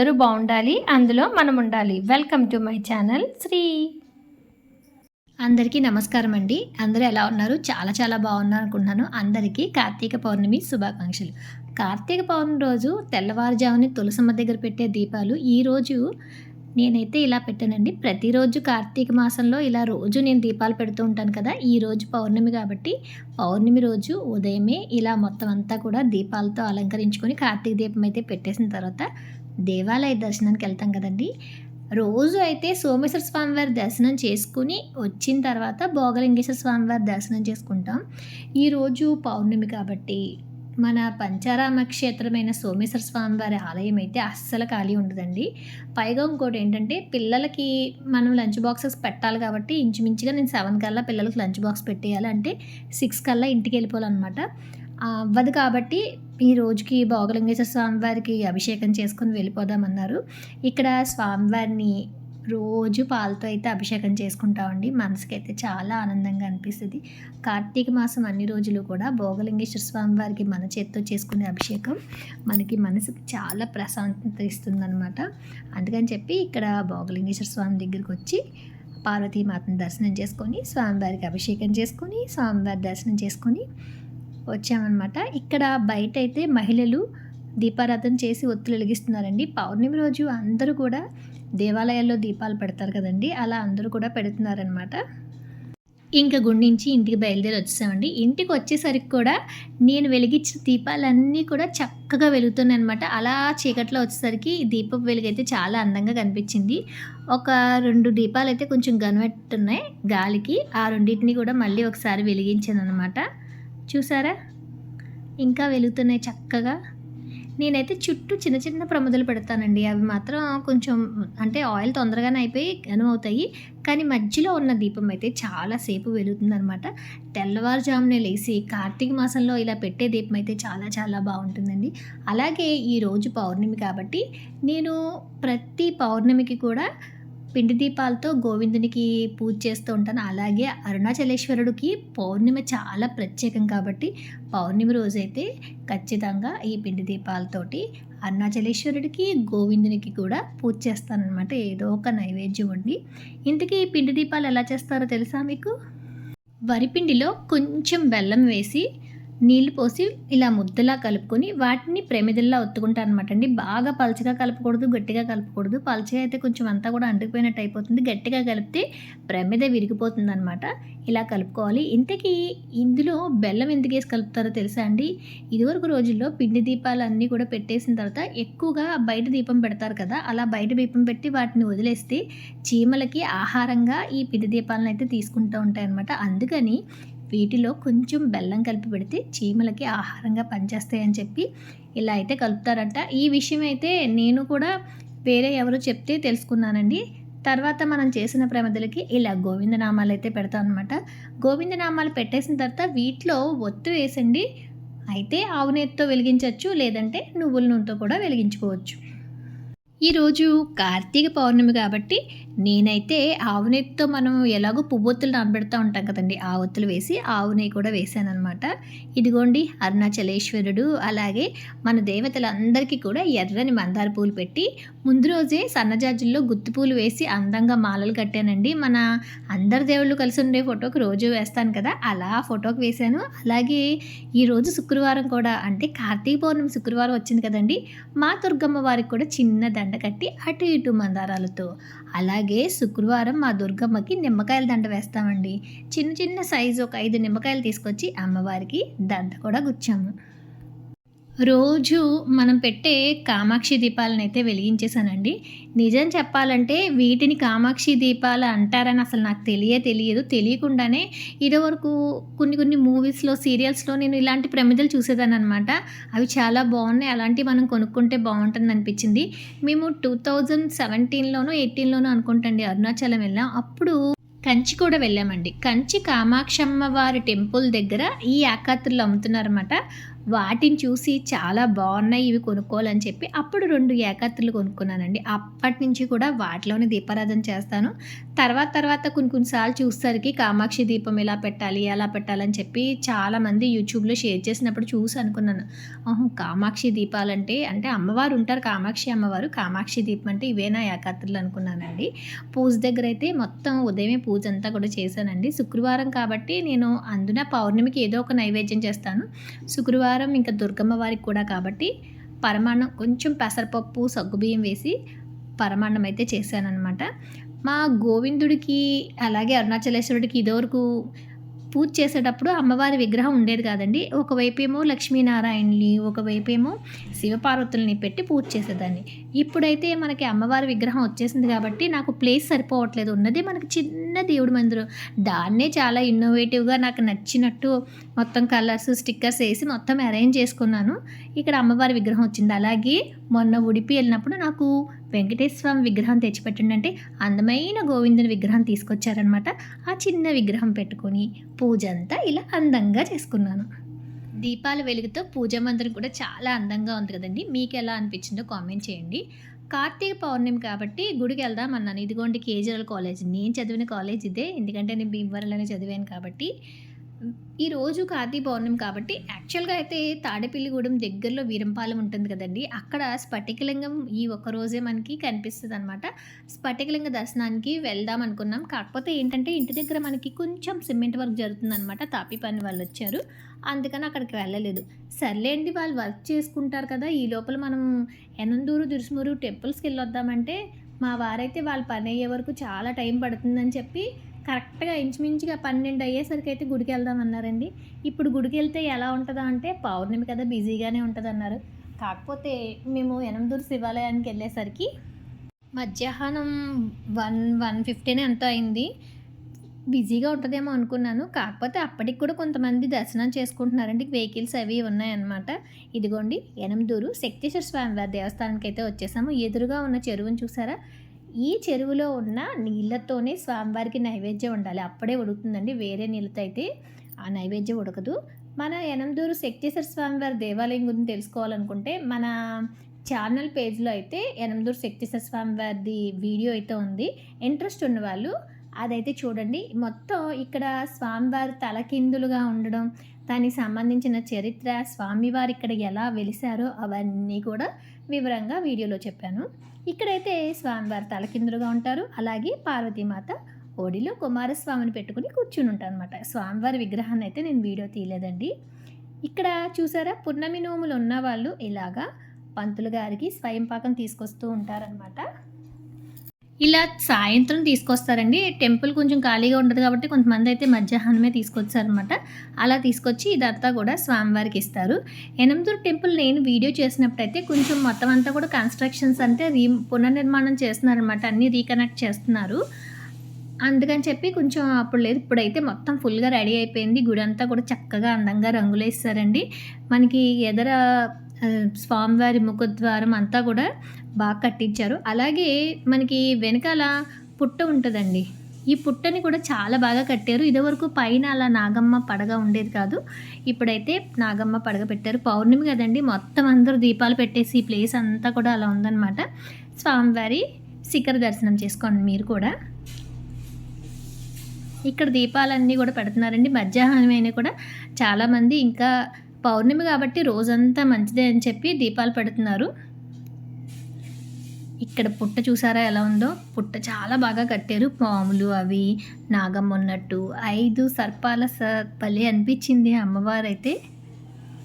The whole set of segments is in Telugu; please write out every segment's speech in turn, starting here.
అందరూ బాగుండాలి అందులో మనం ఉండాలి welcome to my channel Sri అందరికీ నమస్కారం అండి. అందరూ ఎలా ఉన్నారు? చాలా చాలా బాగున్నారు అనుకుంటున్నాను అందరికీ కార్తీక పౌర్ణమి శుభాకాంక్షలు. కార్తీక పౌర్ణమి రోజు తెల్లవారుజాముని తులసమ్మ దగ్గర పెట్టే దీపాలు. ఈరోజు నేనైతే ఇలా పెట్టానండి. ప్రతిరోజు కార్తీక మాసంలో ఇలా రోజు నేను దీపాలు పెడుతూ ఉంటాను కదా ఈ రోజు పౌర్ణమి కాబట్టి పౌర్ణమి రోజు ఉదయమే ఇలా మొత్తం అంతా కూడా దీపాలతో అలంకరించుకొని కార్తీక దీపం అయితే పెట్టేసిన తర్వాత దేవాలయ దర్శనానికి వెళ్తాం కదండి. రోజు అయితే సోమేశ్వర స్వామివారి దర్శనం చేసుకుని వచ్చిన తర్వాత భోగలింగేశ్వర స్వామివారి దర్శనం చేసుకుంటాం. ఈరోజు పౌర్ణమి కాబట్టి మన పంచారామ క్షేత్రమైన సోమేశ్వర స్వామివారి ఆలయం అయితే అస్సలు ఖాళీ ఉండదండి. పైగా ఇంకోటి ఏంటంటే పిల్లలకి మనం లంచ్ బాక్సెస్ పెట్టాలి కాబట్టి ఇంచుమించుగా నేను సెవెన్ కల్లా పిల్లలకి లంచ్ బాక్స్ పెట్టేయాలి అంటే సిక్స్ కల్లా ఇంటికి వెళ్ళిపోవాలన్నమాట. అవ్వదు కాబట్టి ఈ రోజుకి భోగలింగేశ్వర స్వామివారికి అభిషేకం చేసుకుని వెళ్ళిపోదామన్నారు. ఇక్కడ స్వామివారిని రోజు పాలతో అయితే అభిషేకం చేసుకుంటామండి. మనసుకి అయితే చాలా ఆనందంగా అనిపిస్తుంది. కార్తీక మాసం అన్ని రోజులు కూడా భోగలింగేశ్వర స్వామి వారికి మన చేత్తో చేసుకునే అభిషేకం మనకి మనసుకి చాలా ప్రశాంతత ఇస్తుందన్నమాట. అందుకని చెప్పి ఇక్కడ భోగలింగేశ్వర స్వామి దగ్గరికి వచ్చి పార్వతీమాతను దర్శనం చేసుకొని స్వామివారికి అభిషేకం చేసుకొని స్వామివారి దర్శనం చేసుకొని వచ్చామన్నమాట. ఇక్కడ బయట అయితే మహిళలు దీపారాధన చేసి ఒత్తులు వెలిగిస్తున్నారండి. పౌర్ణమి రోజు అందరూ కూడా దేవాలయాల్లో దీపాలు పెడతారు కదండి. అలా అందరూ కూడా పెడుతున్నారనమాట ఇంకా గుడి నుంచి ఇంటికి బయలుదేరి వచ్చేసామండి. ఇంటికి వచ్చేసరికి కూడా నేను వెలిగించిన దీపాలన్నీ కూడా చక్కగా వెలుగుతున్నాయి అనమాట అలా చీకట్లో వచ్చేసరికి దీపం వెలుగైతే చాలా అందంగా కనిపించింది. ఒక రెండు దీపాలు అయితే కొంచెం గనువెట్టున్నాయి గాలికి. ఆ రెండింటిని కూడా మళ్ళీ ఒకసారి వెలిగించాను అనమాట చూసారా? ఇంకా వెలుగుతున్నాయి చక్కగా. నేనైతే చుట్టూ చిన్న చిన్న ప్రమదలు పెడతానండి. అవి మాత్రం కొంచెం అంటే ఆయిల్ తొందరగానే అయిపోయి అవుతాయి కానీ మధ్యలో ఉన్న దీపం అయితే చాలాసేపు వెలుగుతుందనమాట తెల్లవారుజామునే లేచి కార్తీక మాసంలో ఇలా పెట్టే దీపం అయితే చాలా చాలా బాగుంటుందండి. అలాగే ఈరోజు పౌర్ణమి కాబట్టి నేను ప్రతి పౌర్ణమికి కూడా పిండి దీపాలతో గోవిందునికి పూజ చేస్తూ ఉంటాను. అలాగే అరుణాచలేశ్వరుడికి పౌర్ణమి చాలా ప్రత్యేకం కాబట్టి పౌర్ణమి రోజైతే ఖచ్చితంగా ఈ పిండి దీపాలతోటి అరుణాచలేశ్వరుడికి గోవిందునికి కూడా పూజ చేస్తానన్నమాట. ఏదో ఒక నైవేద్యం ఉండి ఇంతకీ ఈ పిండి దీపాలు ఎలా చేస్తారో తెలుసా మీకు? వరిపిండిలో కొంచెం బెల్లం వేసి నీళ్ళు పోసి ఇలా ముద్దలా కలుపుకొని వాటిని ప్రమిదల్లా ఒత్తుకుంటాను అనమాట అండి. బాగా పలచగా కలపకూడదు గట్టిగా కలపకూడదు. పలచగా అయితే కొంచెం అంతా కూడా అంటుకుపోయినట్టు అయిపోతుంది. గట్టిగా కలిపితే ప్రమిద విరిగిపోతుంది అనమాట ఇలా కలుపుకోవాలి. ఇంతకీ ఇందులో బెల్లం ఎందుకు వేసి కలుపుతారో తెలుసా అండి? ఇదివరకు రోజుల్లో పిండి దీపాలు అన్నీ కూడా పెట్టేసిన తర్వాత ఎక్కువగా బయట దీపం పెడతారు కదా అలా బయట దీపం పెట్టి వాటిని వదిలేస్తే చీమలకి ఆహారంగా ఈ పిండి దీపాలను అయితే తీసుకుంటూ ఉంటాయి అనమాట అందుకని వీటిలో కొంచెం బెల్లం కలిపి పెడితే చీమలకి ఆహారంగా పనిచేస్తాయని చెప్పి ఇలా అయితే కలుపుతారంట. ఈ విషయం అయితే నేను కూడా వేరే ఎవరు చెప్తే తెలుసుకున్నానండి. తర్వాత మనం చేసిన ప్రమదలకి ఇలా గోవిందనామాలు అయితే పెడతాం అనమాట గోవిందనామాలు పెట్టేసిన తర్వాత వీటిలో ఒత్తు వేసండి. అయితే ఆవు నేతితో వెలిగించవచ్చు లేదంటే నువ్వుల నూనెతో కూడా వెలిగించుకోవచ్చు. ఈరోజు కార్తీక పౌర్ణమి కాబట్టి నేనైతే ఆవు నెయ్యితో మనం ఎలాగో పువ్వొత్తులు నానబెడతా ఉంటాం కదండి. ఆ ఒత్తులు వేసి ఆవు నెయ్యి కూడా వేసాను అనమాట ఇదిగోండి అరుణాచలేశ్వరుడు అలాగే మన దేవతలందరికీ కూడా ఎర్రని మందార పూలు పెట్టి ముందు రోజే సన్నజాజుల్లో గుత్తి పూలు వేసి అందంగా మాలలు కట్టానండి. మన అందరి దేవుళ్ళు కలిసి ఉండే ఫోటోకి రోజు వేస్తాను కదా. అలా ఫోటోకి వేశాను. అలాగే ఈరోజు శుక్రవారం కూడా అంటే కార్తీక పౌర్ణమి శుక్రవారం వచ్చింది కదండి. మా దుర్గమ్మ వారికి కూడా చిన్న దండ కట్టి అటు ఇటు మందారాలతో అలాగే శుక్రవారం మా దుర్గమ్మకి నిమ్మకాయల దండ వేస్తామండి. చిన్న చిన్న సైజు ఒక ఐదు నిమ్మకాయలు తీసుకొచ్చి అమ్మవారికి దండ కూడా గుచ్చాము. రోజు మనం పెట్టే కామాక్షి దీపాలను అయితే వెలిగించేశానండి. నిజం చెప్పాలంటే వీటిని కామాక్షి దీపాలు అంటారని అసలు నాకు తెలియే తెలియదు. తెలియకుండానే ఇదివరకు కొన్ని కొన్ని మూవీస్లో సీరియల్స్లో నేను ఇలాంటి ప్రమిదలు చూసేదాన్ని అనమాట అవి చాలా బాగున్నాయి. అలాంటివి మనం కొనుక్కుంటే బాగుంటుంది అనిపించింది. మేము టూ థౌజండ్ సెవెంటీన్లోనో ఎయిటీన్లోనో అనుకుంటండి అరుణాచలం వెళ్ళాం. అప్పుడు కంచి కూడా వెళ్ళామండి. కంచి కామాక్షమ్మ వారి టెంపుల్ దగ్గర ఈ యాకాత్రులు అమ్ముతున్నారన్నమాట. వాటిని చూసి చాలా బాగున్నాయి ఇవి కొనుక్కోవాలని చెప్పి అప్పుడు రెండు ఏకాత్రులు కొనుక్కున్నానండి. అప్పటి నుంచి కూడా వాటిలోనే దీపారాధన చేస్తాను. తర్వాత తర్వాత కొన్ని కొన్నిసార్లు చూసేసరికి కామాక్షి దీపం ఇలా పెట్టాలి ఎలా పెట్టాలని చెప్పి చాలామంది యూట్యూబ్లో షేర్ చేసినప్పుడు చూసి అనుకున్నాను. ఆహా కామాక్షి దీపాలంటే అంటే అమ్మవారు ఉంటారు కామాక్షి అమ్మవారు కామాక్షి దీపం అంటే ఇవేనా యాకాత్రులు అనుకున్నానండి. పూజ దగ్గర అయితే మొత్తం ఉదయమే పూజ అంతా కూడా చేశానండి. శుక్రవారం కాబట్టి నేను అందున పౌర్ణమికి ఏదో ఒక నైవేద్యం చేస్తాను. శుక్రవారం ఇంకా దుర్గమ్మ వారికి కూడా కాబట్టి పరమాన్నం కొంచెం పెసరపప్పు సగ్గుబియ్యం వేసి పరమాన్నం అయితే చేశానన్నమాట. మా గోవిందుడికి అలాగే అరుణాచలేశ్వరుడికి ఇదివరకు పూజ చేసేటప్పుడు అమ్మవారి విగ్రహం ఉండేది కాదండి. ఒకవైపేమో లక్ష్మీనారాయణని ఒకవైపేమో శివపార్వతుల్ని పెట్టి పూజ చేసేదాన్ని. ఇప్పుడైతే మనకి అమ్మవారి విగ్రహం వచ్చేసింది కాబట్టి నాకు ప్లేస్ సరిపోవట్లేదు. ఉన్నది మనకి చిన్న దేవుడి మందిరం. దాన్నే చాలా ఇన్నోవేటివ్గా నాకు నచ్చినట్టు మొత్తం కలర్స్ స్టిక్కర్స్ వేసి మొత్తం అరేంజ్ చేసుకున్నాను. ఇక్కడ అమ్మవారి విగ్రహం వచ్చింది. అలాగే మొన్న ఉడిపి వెళ్ళినప్పుడు నాకు వెంకటేశ్వర స్వామి విగ్రహం తెచ్చిపెట్టండి అంటే అందమైన గోవిందుని విగ్రహం తీసుకొచ్చారనమాట ఆ చిన్న విగ్రహం పెట్టుకొని పూజ అంతా ఇలా అందంగా చేసుకున్నాను. దీపాల వెలుగుతో పూజ మందిరం కూడా చాలా అందంగా ఉంది కదండి. మీకు ఎలా అనిపించిందో కామెంట్ చేయండి. కార్తీక పౌర్ణమి కాబట్టి గుడికి వెళ్దాం అన్నాను. ఇదిగోండి కేజీఎల్ కాలేజ్. నేను చదివిన కాలేజ్ ఇదే. ఎందుకంటే నేను భీమవరంలోనే చదివాను కాబట్టి ఈరోజు కార్తీక పౌర్ణమి కాబట్టి యాక్చువల్గా అయితే తాడేపల్లిగూడెం దగ్గరలో వీరంపాలెం ఉంటుంది కదండి. అక్కడ స్ఫటికలింగం ఈ ఒక్క రోజే మనకి కనిపిస్తుంది అనమాట స్ఫటికలింగ దర్శనానికి వెళ్దాం అనుకున్నాం. కాకపోతే ఏంటంటే ఇంటి దగ్గర మనకి కొంచెం సిమెంట్ వర్క్ జరుగుతుంది అనమాట తాపి పని వాళ్ళు వచ్చారు. అందుకని అక్కడికి వెళ్ళలేదు. సర్లేండి వాళ్ళు వర్క్ చేసుకుంటారు కదా ఈ లోపల మనం ఎనందూరు దురుసుమూరు టెంపుల్స్కి వెళ్ళొద్దామంటే మా వారైతే వాళ్ళ పని అయ్యే వరకు చాలా టైం పడుతుందని చెప్పి కరెక్ట్గా ఇంచుమించుగా పన్నెండు అయ్యేసరికి అయితే గుడికి వెళ్దాం అన్నారండి ఇప్పుడు గుడికి వెళ్తే ఎలా ఉంటుందా అంటే పౌర్ణమి కదా బిజీగానే ఉంటుంది అన్నారు కాకపోతే మేము ఎనమదూరు శివాలయానికి వెళ్ళేసరికి మధ్యాహ్నం వన్ వన్ ఫిఫ్టీన్ ఎంతో అయింది. బిజీగా ఉంటుందేమో అనుకున్నాను. కాకపోతే అప్పటికి కూడా కొంతమంది దర్శనం చేసుకుంటున్నారండి. వెహికల్స్ అవి ఉన్నాయన్నమాట. ఇదిగోండి ఎనమదూరు శక్తేశ్వర స్వామివారి దేవస్థానానికి అయితే వచ్చేసాము. ఎదురుగా ఉన్న చెరువును చూసారా? ఈ చెరువులో ఉన్న నీళ్ళతోనే స్వామివారికి నైవేద్యం ఉండాలి. అప్పుడే ఉడుకుతుందండి. వేరే నీళ్ళతో అయితే ఆ నైవేద్యం ఉడకదు. మన ఎనందూరు శక్తేశ్వర స్వామివారి దేవాలయం గురించి తెలుసుకోవాలనుకుంటే మన ఛానల్ పేజ్లో అయితే ఎనందూరు శక్తేశ్వర స్వామివారిది వీడియో అయితే ఉంది. ఇంట్రెస్ట్ ఉన్న వాళ్ళు అదైతే చూడండి. మొత్తం ఇక్కడ స్వామివారి తలకిందులుగా ఉండడం దానికి సంబంధించిన చరిత్ర స్వామివారు ఇక్కడ ఎలా వెలిసారో అవన్నీ కూడా వివరంగా వీడియోలో చెప్పాను. ఇక్కడైతే స్వామివారి తలకిందులుగా ఉంటారు. అలాగే పార్వతీమాత ఓడిలో కుమారస్వామిని పెట్టుకుని కూర్చుని ఉంటాను అనమాట స్వామివారి విగ్రహాన్ని అయితే నేను వీడియో తీయలేదండి. ఇక్కడ చూసారా? పున్నమి నోములు ఉన్న వాళ్ళు ఇలాగా పంతులు గారికి స్వయం పాకం తీసుకొస్తూ ఉంటారనమాట ఇలా సాయంత్రం తీసుకొస్తారండి. టెంపుల్ కొంచెం ఖాళీగా ఉండదు కాబట్టి కొంతమంది అయితే మధ్యాహ్నమే తీసుకొచ్చారనమాట అలా తీసుకొచ్చి ఇదంతా కూడా స్వామివారికి ఇస్తారు. ఎనందూరు టెంపుల్ నేను వీడియో చేసినప్పుడైతే కొంచెం మొత్తం అంతా కూడా కన్స్ట్రక్షన్స్ అంటే రీ పునర్నిర్మాణం చేస్తున్నారనమాట అన్నీ రీకనెక్ట్ చేస్తున్నారు. అందుకని చెప్పి కొంచెం అప్పుడు లేదు. ఇప్పుడైతే మొత్తం ఫుల్గా రెడీ అయిపోయింది. గుడి అంతా కూడా చక్కగా అందంగా రంగులు వేస్తారండి మనకి ఎదర స్వామివారి ముఖద్వారం అంతా కూడా బాగా కట్టించారు. అలాగే మనకి వెనకాల పుట్ట ఉంటుందండి. ఈ పుట్టని కూడా చాలా బాగా కట్టారు. ఇదివరకు పైన అలా నాగమ్మ పడగ ఉండేది కాదు. ఇప్పుడైతే నాగమ్మ పడగ పెట్టారు. పౌర్ణమి కదండి. మొత్తం అందరూ దీపాలు పెట్టేసి ఈ ప్లేస్ అంతా కూడా అలా ఉందన్నమాట. స్వామివారి శిఖర దర్శనం చేసుకోండి మీరు కూడా. ఇక్కడ దీపాలన్నీ కూడా పెడుతున్నారండి. మధ్యాహ్నం అయినా కూడా చాలామంది ఇంకా పౌర్ణమి కాబట్టి రోజంతా మంచిదే అని చెప్పి దీపాలు పెడుతున్నారు. ఇక్కడ పుట్ట చూసారా ఎలా ఉందో? పుట్ట చాలా బాగా కట్టారు. పాములు అవి నాగం ఉన్నట్టు. ఐదు సర్పాల పల్లె అనిపించింది అమ్మవారు అయితే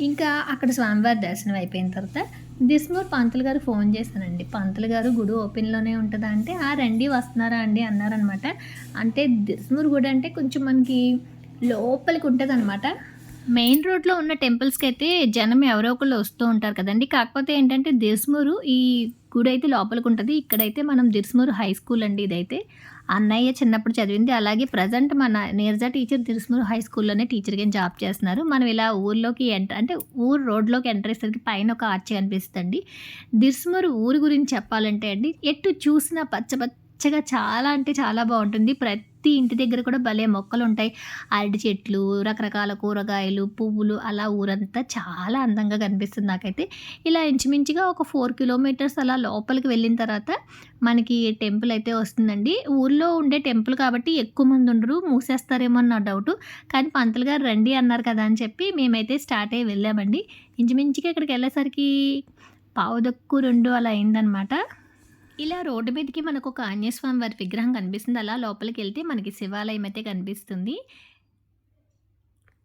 ఇంకా అక్కడ స్వామివారి దర్శనం అయిపోయిన తర్వాత దిస్మూర్ పంతులు గారు ఫోన్ చేశానండి పంతులు గారు గుడి ఓపెన్లోనే ఉంటుందా అంటే ఆ రండి వస్తున్నారా అండి అన్నారనమాట అంటే దిస్మూర్ గుడి అంటే కొంచెం మనకి లోపలికి ఉంటుంది అనమాట మెయిన్ రోడ్లో ఉన్న టెంపుల్స్కి అయితే జనం ఎవరో ఒకళ్ళు వస్తూ ఉంటారు కదండి. కాకపోతే ఏంటంటే దిర్స్మూరు ఈ గుడి అయితే లోపలికి ఉంటుంది ఇక్కడైతే మనం దిర్స్మూరు హై స్కూల్ అండి ఇదైతే. అన్నయ్య చిన్నప్పుడు చదివింది. అలాగే ప్రజెంట్ మన నీరజా టీచర్ దిర్స్మూరు హై స్కూల్లోనే టీచర్గా జాబ్ చేస్తున్నారు. మనం ఇలా ఊర్లోకి ఎంటర్ అంటే ఊరు రోడ్లోకి ఎంటర్ అయ్యేసరికి పైన ఒక ఆర్చి కనిపిస్తుంది దిర్స్మూరు ఊరు గురించి చెప్పాలంటే అండి ఎటు చూసినా పచ్చ పచ్చగా చాలా అంటే చాలా బాగుంటుంది. ప్రతి ప్రతి ఇంటి దగ్గర కూడా భలే మొక్కలు ఉంటాయి అరటి చెట్లు రకరకాల కూరగాయలు పువ్వులు అలా ఊరంతా చాలా అందంగా కనిపిస్తుంది నాకైతే. ఇలా ఇంచుమించుగా ఒక ఫోర్ కిలోమీటర్స్ అలా లోపలికి వెళ్ళిన తర్వాత మనకి టెంపుల్ అయితే వస్తుందండి. ఊర్లో ఉండే టెంపుల్ కాబట్టి ఎక్కువ మంది ఉండరు మూసేస్తారేమో అన్న నా డౌట్. కానీ పంతులు గారు రండి అన్నారు కదా అని చెప్పి మేమైతే స్టార్ట్ అయ్యి వెళ్ళామండి. ఇంచుమించుగా ఇక్కడికి వెళ్ళేసరికి పావుదక్కు రెండు అలా అయిందనమాట. ఇలా రోడ్డు మీదకి మనకు ఒక ఆంజనేయస్వామి వారి విగ్రహం కనిపిస్తుంది. అలా లోపలికి వెళ్తే మనకి శివాలయం అయితే కనిపిస్తుంది.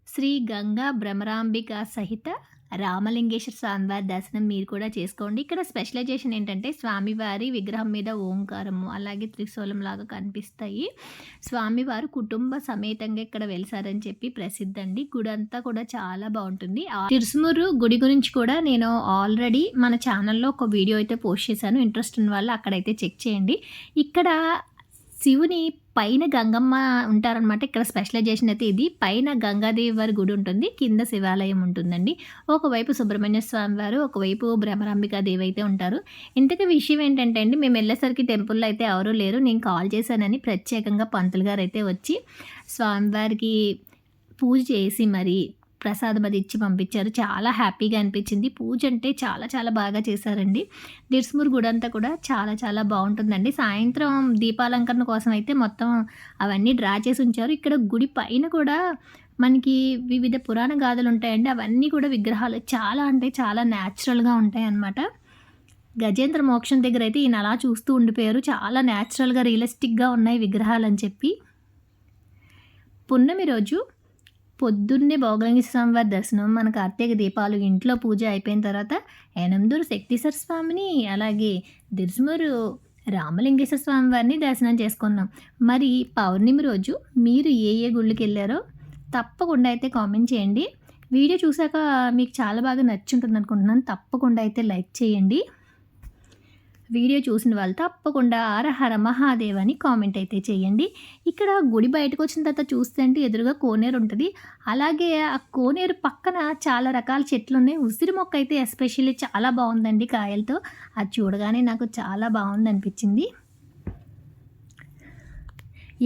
శ్రీ గంగా భ్రమరాంబిక సహిత రామలింగేశ్వర స్వామివారి దర్శనం మీరు కూడా చేసుకోండి. ఇక్కడ స్పెషలైజేషన్ ఏంటంటే స్వామివారి విగ్రహం మీద ఓంకారము అలాగే త్రిశూలం లాగా కనిపిస్తాయి. స్వామివారు కుటుంబ సమేతంగా ఇక్కడ వెలిసారని చెప్పి ప్రసిద్ధి అండి గుడి అంతా కూడా చాలా బాగుంటుంది. తిరుసుమూరు గుడి గురించి కూడా నేను ఆల్రెడీ మన ఛానల్లో ఒక వీడియో అయితే పోస్ట్ చేశాను. ఇంట్రెస్ట్ ఉన్న వాళ్ళు అక్కడైతే చెక్ చేయండి. ఇక్కడ శివుని పైన గంగమ్మ ఉంటారనమాట ఇక్కడ స్పెషలైజేషన్ అయితే ఇది. పైన గంగాదేవి వారి గుడి ఉంటుంది. కింద శివాలయం ఉంటుందండి. ఒకవైపు సుబ్రహ్మణ్య స్వామి వారు ఒకవైపు భ్రమరాంబికా దేవి అయితే ఉంటారు. ఇంతకీ విషయం ఏంటంటే అండి మేము వెళ్ళేసరికి టెంపుల్లో అయితే ఎవరూ లేరు. నేను కాల్ చేశానని ప్రత్యేకంగా పంతులు గారు అయితే వచ్చి స్వామివారికి పూజ చేసి మరి ప్రసాదం అది ఇచ్చి పంపించారు. చాలా హ్యాపీగా అనిపించింది. పూజ అంటే చాలా చాలా బాగా చేశారండి. దిర్స్మూర్ గుడి అంతా కూడా చాలా చాలా బాగుంటుందండి. సాయంత్రం దీపాలంకరణ కోసం అయితే మొత్తం అవన్నీ డ్రా చేసి ఉంచారు. ఇక్కడ గుడి పైన కూడా మనకి వివిధ పురాణ గాథలు ఉంటాయండి. అవన్నీ కూడా విగ్రహాలు చాలా అంటే చాలా న్యాచురల్గా ఉంటాయి అన్నమాట గజేంద్ర మోక్షం దగ్గర అయితే ఈయన అలా చూస్తూ ఉండిపోయారు. చాలా న్యాచురల్గా రియలిస్టిక్గా ఉన్నాయి విగ్రహాలు అని చెప్పి. పున్నమి రోజు పొద్దున్నే భోగలింగ స్వామివారి దర్శనం మన కార్తీక దీపాలు ఇంట్లో పూజ అయిపోయిన తర్వాత ఎనందూరు శక్తిశ్వర స్వామిని అలాగే దిర్సుమూరు రామలింగేశ్వర స్వామి వారిని దర్శనం చేసుకున్నాం. మరి పౌర్ణమి రోజు మీరు ఏ ఏ గుళ్ళకి వెళ్ళారో తప్పకుండా అయితే కామెంట్ చేయండి. వీడియో చూసాక మీకు చాలా బాగా నచ్చుంటుంది అనుకుంటున్నాను. తప్పకుండా అయితే లైక్ చేయండి. వీడియో చూసిన వాళ్ళు తప్పకుండా ఆరహర మహాదేవ్ అని కామెంట్ అయితే చేయండి. ఇక్కడ గుడి బయటకు వచ్చిన తర్వాత చూస్తే అంటే ఎదురుగా కోనేరు ఉంటుంది. అలాగే ఆ కోనేరు పక్కన చాలా రకాల చెట్లు ఉన్నాయి. ఉసిరి మొక్క అయితే ఎస్పెషల్లీ చాలా బాగుందండి కాయలతో. అది చూడగానే నాకు చాలా బాగుంది అనిపించింది.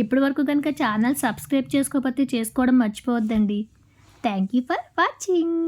ఇప్పటి వరకు కనుక ఛానల్ సబ్స్క్రైబ్ చేసుకోకపోతే చేసుకోవడం మర్చిపోవద్దండి. Thank you for watching